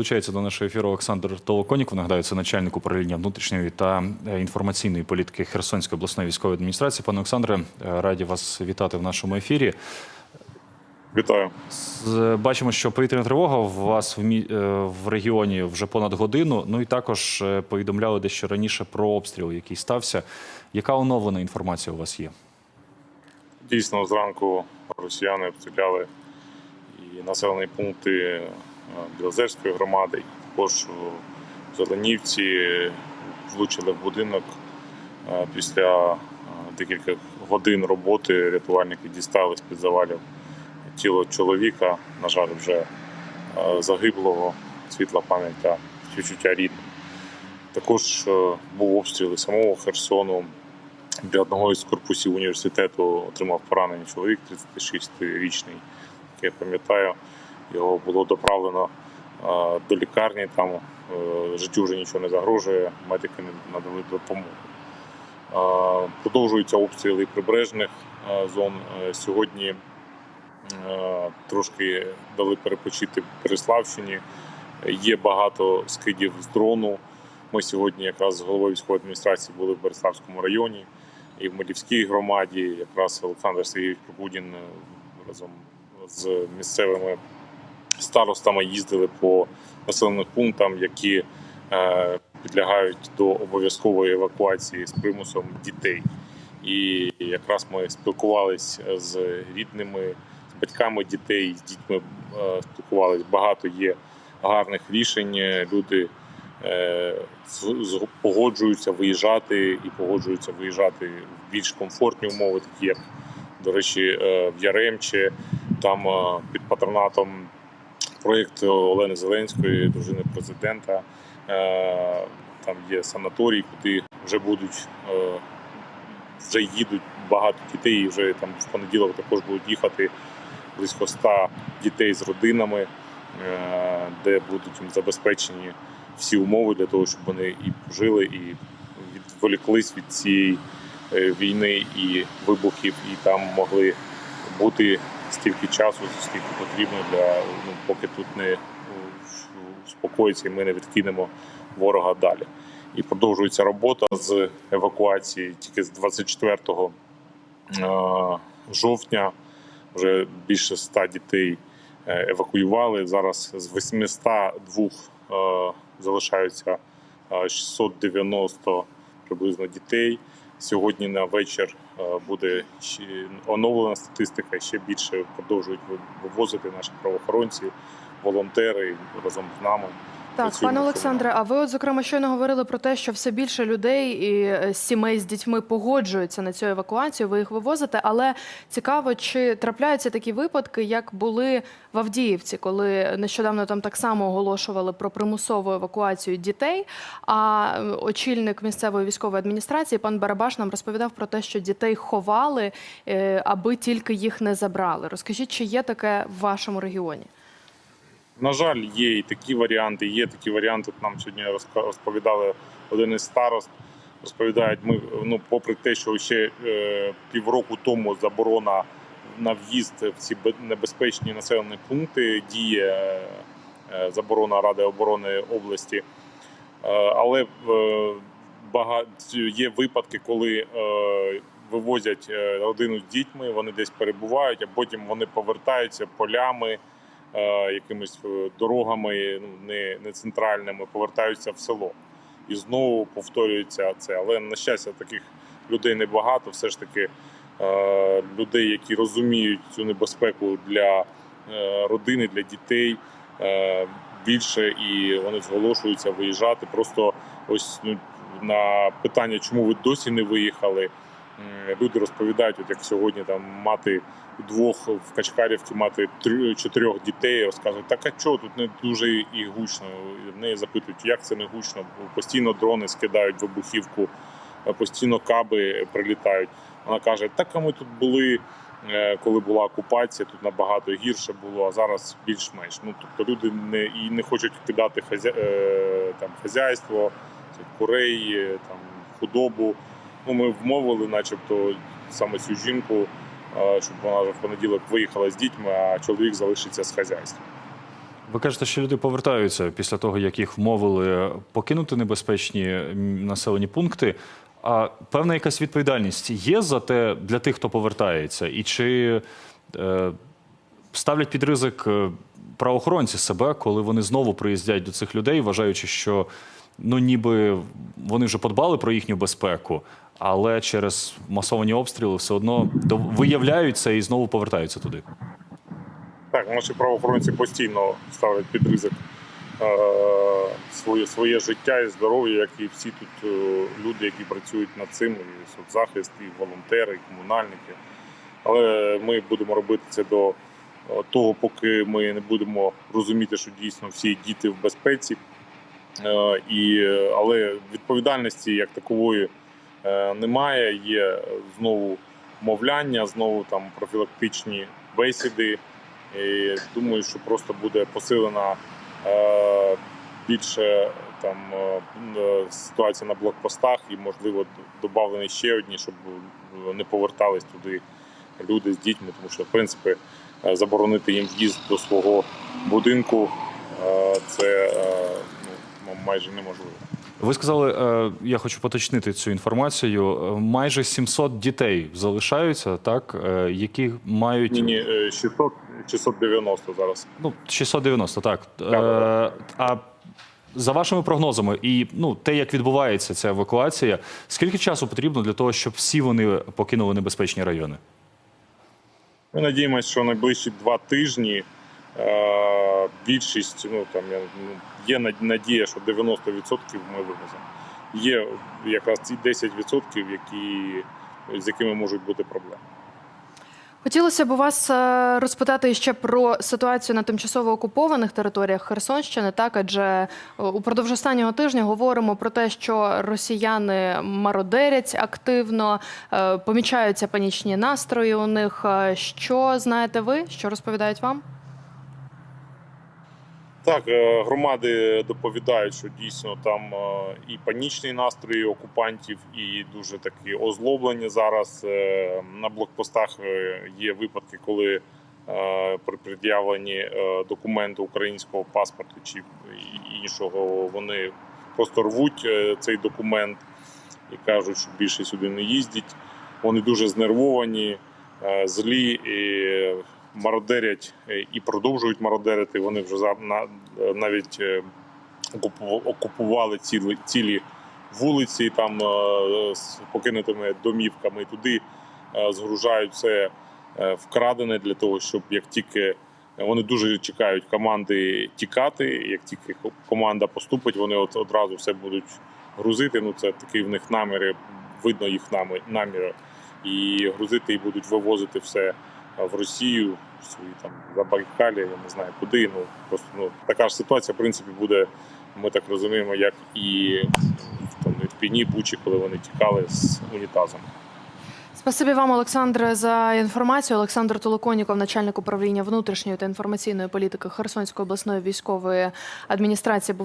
Долучається до нашого ефіру Олександр Толоконіков. Нагадаю, це начальник управління внутрішньої та інформаційної політики Херсонської обласної військової адміністрації. Пане Олександре, раді вас вітати в нашому ефірі. Вітаю. Бачимо, що повітряна тривога у вас в, мі... е, в регіоні вже понад годину. Ну і також е, повідомляли дещо раніше про обстріл, який стався. Яка оновлена інформація у вас є? Дійсно, зранку росіяни обстріляли і населені пункти Білозерської громади, також у Зеленівці влучили в будинок. Е, Після е, декількох годин роботи рятувальники дістали з-під завалів тіло чоловіка, на жаль, вже е, загиблого, світла пам'ять та співчуття рідним. Також е, був обстріл самого Херсону. Для одного із корпусів університету отримав поранення чоловік 36-річний, як я пам'ятаю. Його було доправлено е, до лікарні. Там е, життю вже нічого не загрожує, медики не надали допомогу. Е, Продовжуються обстріли прибережних зон. Сьогодні трошки дали перепочити в Переславщині. Є багато скидів з дрону. Ми сьогодні якраз з головою військової адміністрації були в Береславському районі і в Малівській громаді. Якраз Олександр Сергійович Прокудін разом з місцевими старостами їздили по населених пунктам, які е, підлягають до обов'язкової евакуації з примусом дітей. І якраз ми спілкувалися з рідними, з батьками дітей, з дітьми е, спілкувалися. Багато є гарних рішень. Люди е, погоджуються виїжджати і погоджуються виїжджати в більш комфортні умови, такі як, до речі, в Яремче, там під патронатом проєкт Олени Зеленської, дружини президента. Е, Там є санаторій, куди вже будуть е, вже їдуть багато дітей, і вже там в понеділок також будуть їхати близько 100 дітей з родинами, е, де будуть їм забезпечені всі умови для того, щоб вони і пожили, і відволіклись від цієї війни і вибухів, і там могли бути стільки часу, скільки потрібно для ну, поки тут не успокоїться, і ми не відкинемо ворога далі. І продовжується робота з евакуації тільки з 24 е, жовтня. Вже більше 100 дітей е, евакуювали. Зараз з 802 е, залишаються е, 690 приблизно дітей. Сьогодні на вечір е, буде оновлена статистика. Ще більше продовжують вивозити наші правоохоронці, волонтери разом з нами. Так, пане. Олександре, а ви от зокрема щойно говорили про те, що все більше людей і е, сімей з дітьми погоджуються на цю евакуацію. Ви їх вивозите, але цікаво, чи трапляються такі випадки, як були в Авдіївці, коли нещодавно там так само оголошували про примусову евакуацію дітей. А е, очільник місцевої військової адміністрації пан Барабаш нам розповідав про те, що дітей ховали, е, аби тільки їх не забрали. Розкажіть, чи є таке в вашому регіоні? На жаль, є і такі варіанти. Є такі варіанти. Нам сьогодні розповідали один із старост. Розповідають, ми ну, попри те, що ще е, півроку тому заборона на в'їзд в ці небезпечні населені пункти діє е, е, заборона Ради оборони області. Е, але е, багато є випадки, коли е, вивозять е, родину з дітьми, вони десь перебувають, а потім вони повертаються полями якимись е, дорогами, ну не, не центральними, повертаються в село. І знову повторюється це. Але на щастя, таких людей небагато. Все ж таки е, людей, які розуміють цю небезпеку для е, родини, для дітей. Е, більше і вони зголошуються виїжджати. Просто ось ну, на питання, чому ви досі не виїхали. М, Люди розповідають, от як сьогодні там мати двох в Качкарівці мати трьох чотирьох дітей, розказують, так а чого тут не дуже і гучно. В неї запитують, як це не гучно. Постійно дрони скидають вибухівку, е, постійно каби прилітають. Вона каже: так а ми тут були, е, коли була окупація, тут набагато гірше було, а зараз більш-менш. Ну тобто люди не і не хочуть кидати хазя... е, там хазяйство, курей, е, там худобу. Ну, ми вмовили, начебто, саме цю жінку, щоб вона в понеділок виїхала з дітьми, а чоловік залишиться з хазяйством. Ви кажете, що люди повертаються після того, як їх вмовили покинути небезпечні населені пункти. А певна якась відповідальність є за те для тих, хто повертається, і чи е, ставлять під ризик е, правоохоронці себе, коли вони знову приїздять до цих людей, вважаючи, що ну ніби вони вже подбали про їхню безпеку, але через масовані обстріли все одно до- виявляють це і знову повертаються туди. Так, наші правоохоронці постійно ставлять під ризик е, своє, своє життя і здоров'я, як і всі тут е, люди, які працюють над цим, і соцзахист, і волонтери, і комунальники. Але ми будемо робити це до е, того, поки ми не будемо розуміти, що дійсно всі діти в безпеці. Е, і, але відповідальності як такової е, немає. Є знову мовляння, знову там профілактичні бесіди. І думаю, що просто буде посилена е, більше там ситуація на блокпостах і, можливо, додавлені ще одні, щоб не повертались туди люди з дітьми, тому що в принципі заборонити їм в'їзд до свого будинку це майже неможливо. Ви сказали, е, я хочу поточнити цю інформацію. е, Майже 700 дітей залишаються, так, е, які мають Ні, ні, е, 600, 690 зараз. ну 690, так. Е, А за вашими прогнозами, і ну те, як відбувається ця евакуація, скільки часу потрібно для того, щоб всі вони покинули небезпечні райони? Ми надіємося, що найближчі два тижні більшість, ну там я, ну, є над- надія, що 90% ми вивеземо. Є якраз ці 10%, які, з якими можуть бути проблеми. Хотілося б у вас е, розпитати ще про ситуацію на тимчасово окупованих територіях Херсонщини. Так, адже е, упродовж останнього тижня говоримо про те, що росіяни мародерять активно, е, помічаються панічні настрої у них. Що знаєте ви? Що розповідають вам? Так, е, громади доповідають, що дійсно там е, і панічні настрої окупантів, і дуже такі озлоблені зараз. Е, На блокпостах є випадки, коли при пред'явленні документу українського паспорту чи іншого, вони просто рвуть цей документ і кажуть, що більше сюди не їздять. Вони дуже знервовані, злі і мародерять е, і продовжують мародерити. Вони вже на- навіть е, окупували цілі, цілі вулиці там е, з покинутими домівками. Туди е, згружають все е, вкрадене для того, щоб як тільки вони дуже чекають команди тікати. Як тільки команда поступить, вони от одразу все будуть грузити. Ну це такий в них наміри, видно їх намі- наміри. І грузити і будуть вивозити все в Росію, свої там Забайкалі, я не знаю куди. Ну просто ну така ж ситуація, в принципі, буде. Ми так розуміємо, як і в тому Бучі, коли вони тікали з унітазом. Спасибі вам, Олександре, за інформацію. Олександр Толоконіков, начальник управління внутрішньої та інформаційної політики Херсонської обласної військової адміністрації, був